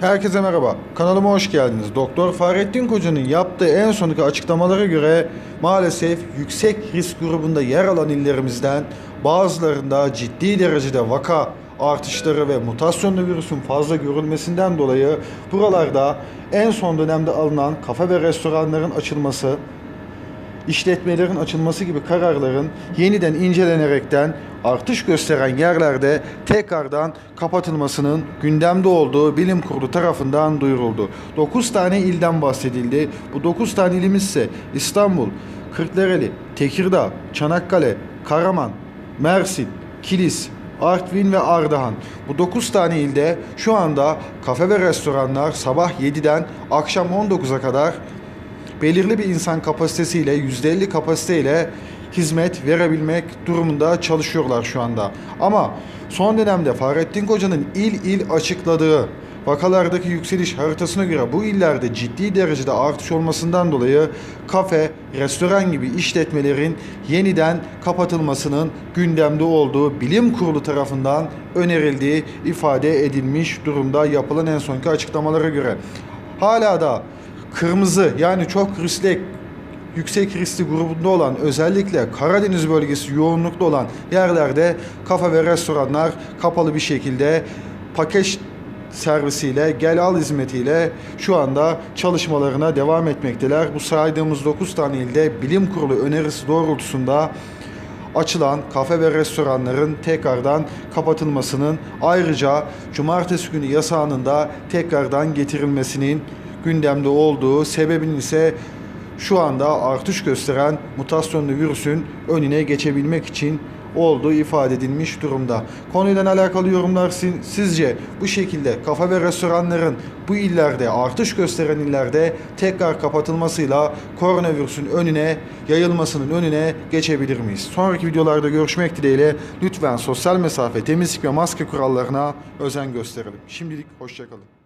Herkese merhaba. Kanalıma hoş geldiniz. Doktor Fahrettin Koca'nın yaptığı en sonki açıklamalara göre maalesef yüksek risk grubunda yer alan illerimizden bazılarında ciddi derecede vaka artışları ve mutasyonlu virüsün fazla görülmesinden dolayı buralarda en son dönemde alınan kafe ve restoranların açılması, işletmelerin açılması gibi kararların yeniden incelenerekten artış gösteren yerlerde tekrardan kapatılmasının gündemde olduğu bilim kurulu tarafından duyuruldu. 9 tane ilden bahsedildi. Bu 9 tane ilimiz ise İstanbul, Kırklareli, Tekirdağ, Çanakkale, Karaman, Mersin, Kilis, Artvin ve Ardahan. Bu 9 tane ilde şu anda kafe ve restoranlar sabah 7'den akşam 19'a kadar belirli bir insan kapasitesiyle %50 kapasiteyle hizmet verebilmek durumunda çalışıyorlar şu anda. Ama son dönemde Fahrettin Koca'nın il il açıkladığı vakalardaki yükseliş haritasına göre bu illerde ciddi derecede artış olmasından dolayı kafe, restoran gibi işletmelerin yeniden kapatılmasının gündemde olduğu bilim kurulu tarafından önerildiği ifade edilmiş durumda yapılan en sonki açıklamalara göre. Hala da kırmızı yani çok riskli yüksek riskli grubunda olan özellikle Karadeniz bölgesi yoğunluklu olan yerlerde kafe ve restoranlar kapalı bir şekilde paket servisiyle gel al hizmetiyle şu anda çalışmalarına devam etmekteler. Bu saydığımız 9 tane ilde bilim kurulu önerisi doğrultusunda açılan kafe ve restoranların tekrardan kapatılmasının ayrıca cumartesi günü yasağının da tekrardan getirilmesinin gündemde olduğu sebebinin ise şu anda artış gösteren mutasyonlu virüsün önüne geçebilmek için olduğu ifade edilmiş durumda. Konuyla alakalı yorumlar sizce bu şekilde kafe ve restoranların bu illerde artış gösteren illerde tekrar kapatılmasıyla koronavirüsün önüne yayılmasının önüne geçebilir miyiz? Sonraki videolarda görüşmek dileğiyle lütfen sosyal mesafe, temizlik ve maske kurallarına özen gösterelim. Şimdilik hoşçakalın.